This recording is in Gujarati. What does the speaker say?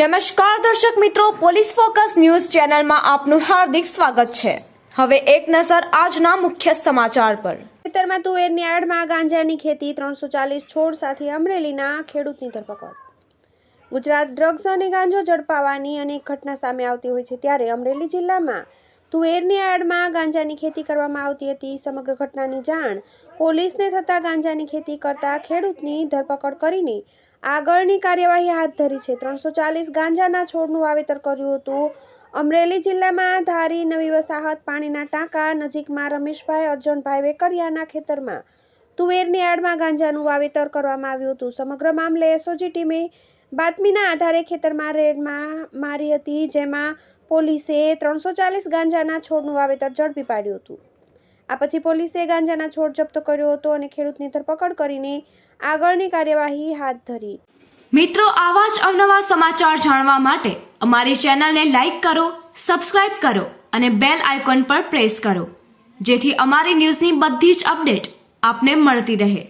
નમસ્કાર દર્શક મિત્રો, પોલીસ ફોકસ ન્યૂઝ ચેનલમાં આપનું હાર્દિક સ્વાગત છે. હવે એક નજર આજના મુખ્ય સમાચાર પર. ખેતરમાં તુવેરની આડમાં ગાંજાની ખેતી, ત્રણસો ચાલીસ છોડ સાથે અમરેલીના ખેડૂતની ધરપકડ. ગુજરાત ડ્રગ્સ અને ગાંજો ઝડપાવાની અનેક ઘટના સામે આવતી હોય છે ત્યારે અમરેલી જિલ્લામાં તુવેરની આડમાં ગાંજાની ખેતી કરવામાં આવતી હતી. સમગ્ર ઘટનાની જાણ પોલીસને થતાં ગાંજાની ખેતી કરતા ખેડૂતની ધરપકડ કરીને આગળની કાર્યવાહી હાથ ધરી છે. ત્રણસો ચાલીસ ગાંજાના છોડનું વાવેતર કર્યું હતું. અમરેલી જિલ્લામાં ધારી નવી વસાહત, પાણીના ટાંકા, નજીકમાં રમેશભાઈ, અર્જુનભાઈ વેકરિયાના ખેતરમાં તુવેરની આડમાં ગાંજાનું વાવેતર કરવામાં આવ્યું હતું. સમગ્ર મામલે એસઓજી ટીમે બાતમીના આધારે ખેતરમાં રેડમાં મારી હતી, જેમાં પોલીસે ત્રણસો ચાલીસ ગાંજાના છોડનું વાવેતર ઝડપી પાડ્યું હતું. આ પછી પોલીસે ગાંજાના છોડ જપ્ત કર્યો હતો અને ખેડૂતની ધરપકડ કરીને આગળની કાર્યવાહી હાથ ધરી. મિત્રો, આવા જ અવનવા સમાચાર જાણવા માટે અમારી ચેનલને લાઈક કરો, સબસ્ક્રાઇબ કરો અને બેલ આઇકોન પર પ્રેસ કરો, જેથી અમારી ન્યૂઝની બધી જ અપડેટ આપને મળતી રહે.